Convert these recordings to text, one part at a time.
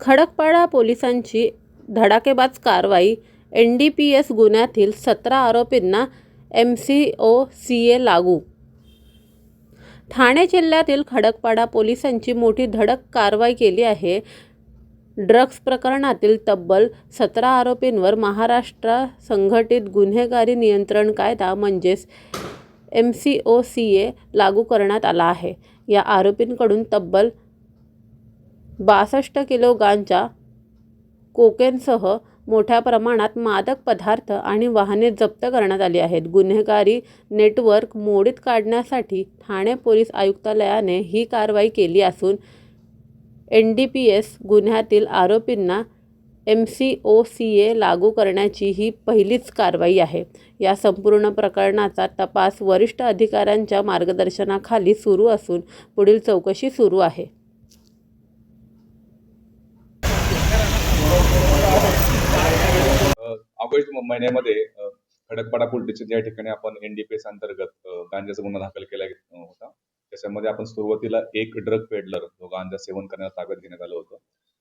खडकपाडा पोलिसांची धडाकेबाज कारवाई एन डी पी एस गुन्ह्यातील सतरा आरोपींना M C O C A लागू. ठाणे जिल्ह्यातील खडकपाडा पोलिसांची मोठी धडक कारवाई केली आहे. ड्रग्ज प्रकरणातील तब्बल सतरा आरोपींवर महाराष्ट्र संघटित गुन्हेगारी नियंत्रण कायदा म्हणजेच M C O C A लागू करण्यात आला आहे. या आरोपींकडून तब्बल बासष्ट किलो गांजा कोकेनसह मोठ्या प्रमाणात मादक पदार्थ आणि वाहने जप्त करण्यात आली आहेत. गुन्हेगारी नेटवर्क मोडीत काढण्यासाठी ठाणे पोलीस आयुक्तालयाने ही कारवाई केली असून एन डी पी एस गुन्ह्यातील आरोपींना M C O C A लागू करण्याची ही पहिलीच कारवाई आहे. या संपूर्ण प्रकरणाचा तपास वरिष्ठ अधिकाऱ्यांच्या मार्गदर्शनाखाली सुरू असून पुढील चौकशी सुरू आहे. ऑगस्ट महिन्यामध्ये खडकपाडा पोलीस स्टेशन या ठिकाणी आपण एनडीपीएस अंतर्गत गांजाचा गुन्हा दाखल केला होता त्याच्यामध्ये आपण सुरुवातीला एक ड्रग पेडलर जो गांजा सेवन करण्यास ताब्यात घेण्यात आलं होतं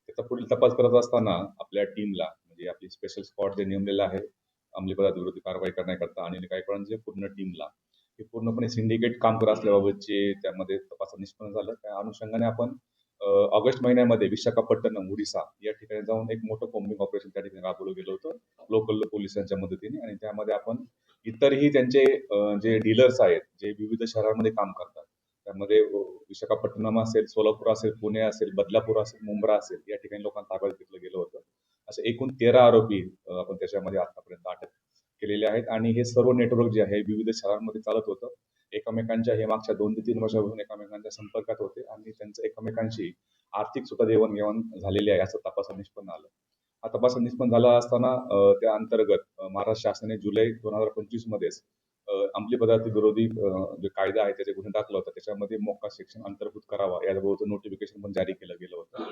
त्याचा पुढील तपास करत असताना आपल्या टीमला म्हणजे आपली स्पेशल स्पॉट जे नेमलेलं आहे अंमली पदार्थ विरोधी कारवाई करण्याकरता आणि काही पूर्ण टीमला हे पूर्णपणे सिंडिकेट काम करत असल्याबाबतचे त्यामध्ये तपास निष्पन्न झालं. त्या अनुषंगाने आपण ऑगस्ट महिन्यामध्ये विशाखापट्टणम ओडिसा या ठिकाणी जाऊन एक मोठं कॉम्बिंग ऑपरेशन त्या ठिकाणी राबवलं गेलं होतं. लोकल पोलिसांच्या मदतीने आणि त्यामध्ये आपण इतरही त्यांचे जे डीलर्स आहेत जे विविध शहरांमध्ये काम करतात त्यामध्ये विशाखापट्टणम असेल सोलापूर असेल पुणे असेल बदलापूर असेल मुंब्रा असेल या ठिकाणी लोकांना ताब्यात घेतलं गेलं होतं. असे एकूण तेरा आरोपी आपण त्याच्यामध्ये आतापर्यंत अटक केलेले आहेत आणि हे सर्व नेटवर्क जे आहे विविध शहरांमध्ये चालत होतं. एकमेकांच्या हे मागच्या दोन ते तीन वर्षापासून त्यांच्या संपर्कात होते आणि त्यांचं एकमेकांशी आर्थिक सुद्धा देवाणघेवाण झालेली आहे असं तपासात निष्पन्न आलं. हा तपासात निष्पन्न झाला असताना त्या अंतर्गत महाराष्ट्र शासनाने जुलै दोन हजार पंचवीस मध्येच अंमली पदार्थ विरोधी जे कायदा आहे त्याचे गुन्हे दाखल होता. त्याच्यामध्ये मोका शिक्षण अंतर्भूत करावा याबाबत नोटिफिकेशन पण जारी केलं गेलं होतं.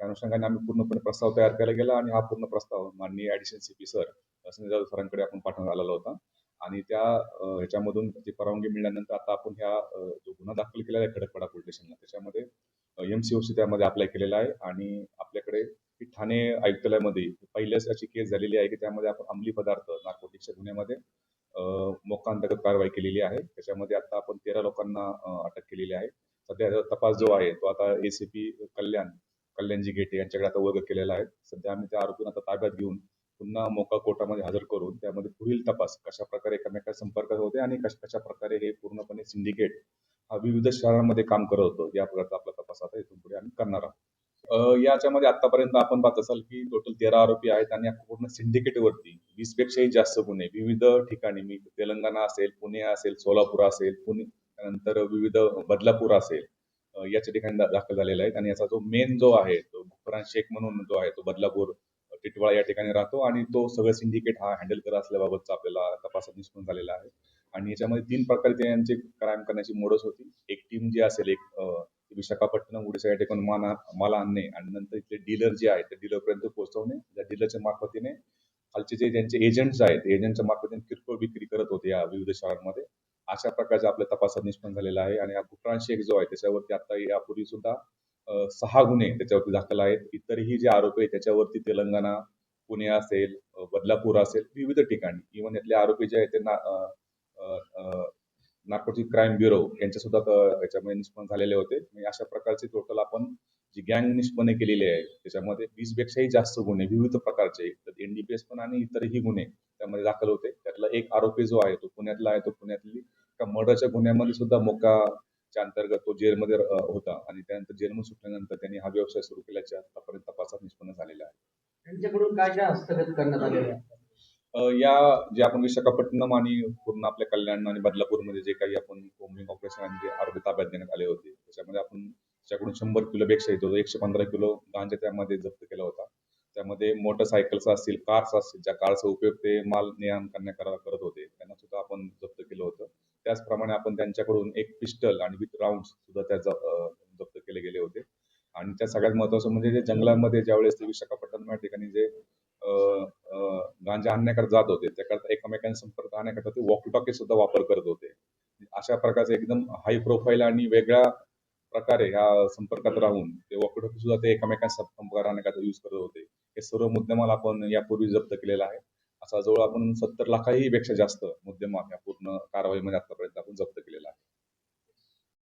त्या अनुषंगाने आम्ही पूर्णपणे प्रस्ताव तयार केला गेला आणि हा पूर्ण प्रस्ताव माननीय additional C P sir Sanjay Jadhav सरांकडे आपण पाठवण्यात आलेला होता. आणि त्या ह्याच्यामधून ती परवानगी मिळाल्यानंतर आता आपण ह्या जो गुन्हा दाखल केलेला आहे खडकपाडा पोलीस स्टेशनला त्याच्यामध्ये एम सी ओ सी त्यामध्ये अप्लाय केलेला आहे आणि आपल्याकडे ठाणे आयुक्तालयामध्ये पहिल्याच अशी केस झालेली आहे की त्यामध्ये आपण अंमली पदार्थ नार्कोटिक्सच्या गुन्ह्यामध्ये मोकांतर्गत कारवाई केलेली आहे. त्याच्यामध्ये आता आपण तेरा लोकांना अटक केलेली आहे. सध्या तपास जो आहे तो आता ए सी पी कल्याण कल्याणजी गेटे यांच्याकडे आता वर्ग केलेला आहे. सध्या आम्ही त्या आरोपींना आता ताब्यात घेऊन पुन्हा मोका कोर्टामध्ये हजर करून त्यामध्ये पुढील तपास कशा प्रकारे एकमेकांच्या संपर्कात होते आणि कशा कशा प्रकारे हे पूर्णपणे सिंडिकेट हा विविध शहरांमध्ये काम करत होतो या प्रकारचा आपला तपास आता इथून पुढे आम्ही करणार आहोत. याच्यामध्ये आतापर्यंत आपण पाहत असाल की टोटल तेरा आरोपी आहेत आणि पूर्ण सिंडिकेटवरती वीस पेक्षाही जास्त गुन्हे विविध ठिकाणी मी तेलंगणा असेल पुणे असेल सोलापूर असेल पुणे त्यानंतर विविध बदलापूर असेल याच्या ठिकाणी दाखल झालेला आहे आणि याचा जो मेन जो आहे तो फरान शेख म्हणून जो आहे तो बदलापूर टिटवाळा या ठिकाणी राहतो आणि तो सगळं सिंडिकेट हा हँडल करत असल्याबाबतचा आपल्याला तपासात निष्पन्न झालेला आहे. आणि याच्यामध्ये तीन प्रकारे त्यांचे क्राईम करण्याची मोडस होती. एक टीम जी असेल एक विशाखापट्टणम उडीसा या ठिकाणी माना माल आणणे आणि नंतर इथले डीलर जे आहेत त्या डीलरपर्यंत पोहोचवणे. त्या डीलरच्या मार्फतीने खालचे जे त्यांचे एजंट्स आहेत एजंटच्या मार्फतीने किरकोळ विक्री करत होते या विविध शहरांमध्ये. अशा प्रकारचा आपल्या तपासात निष्पन्न झालेला आहे. आणि हा कुट्राण जो आहे त्याच्यावरती आता यापूर्वी सुद्धा सहा गुन्हे त्याच्यावरती दाखल आहेत. इतरही जे आरोपी आहेत त्याच्यावरती तेलंगणा पुणे असेल बदलापूर असेल विविध ठिकाणी. इव्हन यातले आरोपी जे आहेत त्यांना नार्कोटिक क्राईम ब्युरो यांच्या सुद्धा याच्यामध्ये निष्पन्न झालेले होते. म्हणजे अशा प्रकारचे टोटल आपण जी गँग निष्पन्न केलेली आहे त्याच्यामध्ये वीस पेक्षाही जास्त गुन्हे विविध प्रकारचे. एनडीपीएस पण आणि इतरही गुन्हे त्यामध्ये दाखल होते. त्यातला एक आरोपी जो आहे तो पुण्यातला आहे तो पुण्यातली त्या मर्डरच्या गुन्ह्यामध्ये सुद्धा मोका मोकाच्या अंतर्गत तो जेलमध्ये होता. आणि त्यानंतर जेलमधून सुटल्यानंतर त्यांनी हा व्यवसाय सुरू केल्याच्या आतापर्यंत तपासात निष्पन्न झालेला आहे. त्यांच्याकडून काय काय हस्तगत करण्यात आलेलं आहे? अ, या जे आपण विशाखापट्टणम आणि पूर्ण आपल्या कल्याण आणि बदलापूरमध्ये जे काही आपण कोम्बिंग ऑपरेशन आणि आरोपी ताब्यात देण्यात आले होते त्याच्यामध्ये आपण त्याच्याकडून शंभर किलोपेक्षा येतो एकशे पंधरा किलो गांजा त्यामध्ये जप्त केला होता. त्यामध्ये मोटरसायकल्स असतील कार्स असतील ज्या कारचा उपयोग ते माल ने आण करण्याकरता करत होते त्यांना सुद्धा आपण जप्त केलं होतं. त्याचप्रमाणे आपण त्यांच्याकडून एक पिस्टल आणि विथ राऊंड सुद्धा त्या ज- जप्त केले गेले होते. आणि त्या सगळ्यात महत्वाचं म्हणजे जे जंगलामध्ये ज्यावेळेस ते विशाखापट्टणम या ठिकाणी जे गांजा आणण्याकडे जात होते त्याकरता एकमेकांना संपर्क आणण्याकरता ते वॉकी टॉकी सुद्धा वापर करत होते. अशा प्रकारचे एकदम हाय प्रोफाईल आणि वेगळ्या प्रकारे ह्या संपर्कात राहून ते वॉकीटॉकी सुद्धा ते एकमेकांचा संपर्क राहण्याकरता यूज करत होते. हे सर्व मुद्देमाल आपण यापूर्वी जप्त केलेला आहे असा जवळ आपण सत्तर लाखाही पेक्षा जास्त मुद्देमाल या पूर्ण कारवाईमध्ये आतापर्यंत आपण जप्त केलेला आहे.